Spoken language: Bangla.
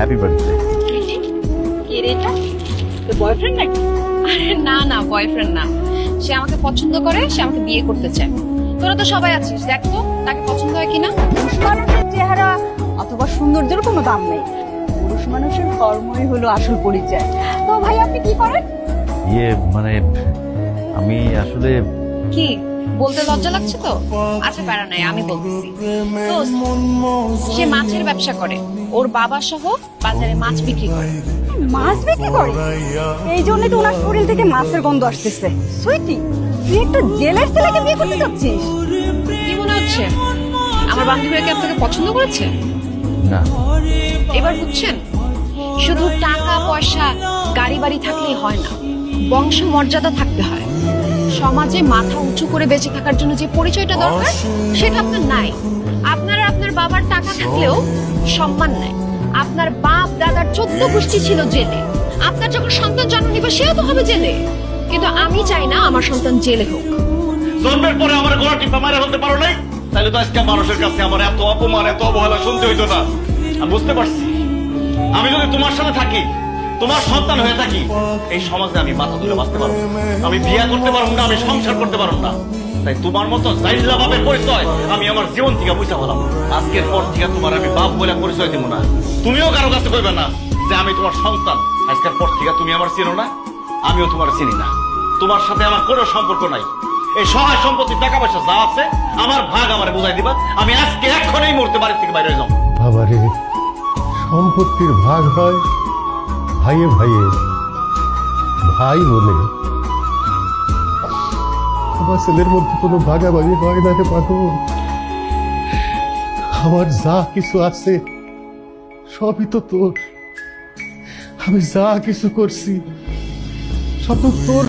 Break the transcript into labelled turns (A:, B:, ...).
A: হ্যাপি বার্থডে
B: কে রে এটা? তোর বয়ফ্রেন্ড নাকি? আরে না না বয়ফ্রেন্ড না। সে আমাকে পছন্দ করে সে আমাকে বিয়ে করতে চায়। তোরা তো সবাই আছিস দেখ তো তাকে পছন্দ হয় কিনা।
C: পুরুষ মানুষের চেহারা অথবা সৌন্দর্যের কোনো দাম নেই। পুরুষ মানুষের কর্মই হলো আসল পরিচয়। তো ভাই আপনি কি করেন?
A: ইয়ে মানে আমি আসলে
B: কি? বলতে লজ্জা লাগছে তো? আচ্ছা প্যারা নাই আমি বলতেছি। সে মাছের ব্যবসা করে। ওর বাবা সহ বাজারে মাছ বিক্রি করে।
C: মাছ বিক্রি করে? এই জন্য তো ওনার শরীর থেকে মাছের গন্ধ আসতেছে। সুইটি তুই একটা জেলের ছেলেকে বিয়ে করতে চাচ্ছিস?
B: কি মনে হচ্ছে? আমার বান্ধবীরা কি আপনাকে পছন্দ করেছে?
A: না।
B: এবার বুঝছেন? শুধু টাকা পয়সা গাড়ি বাড়ি থাকলেই হয় না। বংশ মর্যাদা থাকতে হয়। সমাজে মাথা উঁচু করে বেঁচে থাকার জন্য যে পরিচয়টা দরকার সেটা আপনার নাই। আপনার আপনার বাবার টাকা থাকলেও সম্মান নাই। আপনার বাপ দাদার চোদ্দ গোষ্ঠী ছিল জেলে। আপনার যখন সন্তান জন্ম নিবে সেও তো হবে জেলে। কিন্তু আমি চাই না আমার সন্তান জেলে হোক।
D: জন্মের পরে আমার গলা টিপা মারা হতে পারো নাই? তাহলে তো আজকে মানুষের কাছে আমার এত অপমান এত অবহেলা শুনতে হইতো না। আমি বুঝতে পারছি। আমি যদি তোমার সাথে থাকি তোমার সন্তান হয়ে থাকি, এই সমাজে আমি মাথা তুলে বাঁচতে পারব আমি বিয়ে করতে পারব না, আমি সংসার করতে পারব না। তাই তোমার মতো জাইল্লা বাপের পরিচয় আমি আমার জীবন থেকে বুঝতে পারলাম আজকের পর থেকে তোমার আমি বাপ বলে পরিচয় দেবো না। তুমিও কারও কাছে কইবে না যে আমি তোমার সন্তান। আজকের পর থেকে তুমি আমার চিনো না, আমিও তোমার চিনি না। তোমার সাথে আমার কোনো সম্পর্ক নাই। এই সহায় সম্পত্তি টাকা পয়সা যা আছে, আমার ভাগ আমারে বুঝাই দিবা। আমি আজকে এখন এই মুহূর্তে বাড়ি থেকে বাইরে যাব।
E: সম্পত্তির ভাগ হয় ভাইয়ে ভাইয়ে ভাই বলে। আমার ছেলের মধ্যে কোনো ভাগাভাগি হয় না রে পাগল। আমার যা কিছু আছে, সবই তো তোর। আমি যা কিছু করছি, সব তো তোর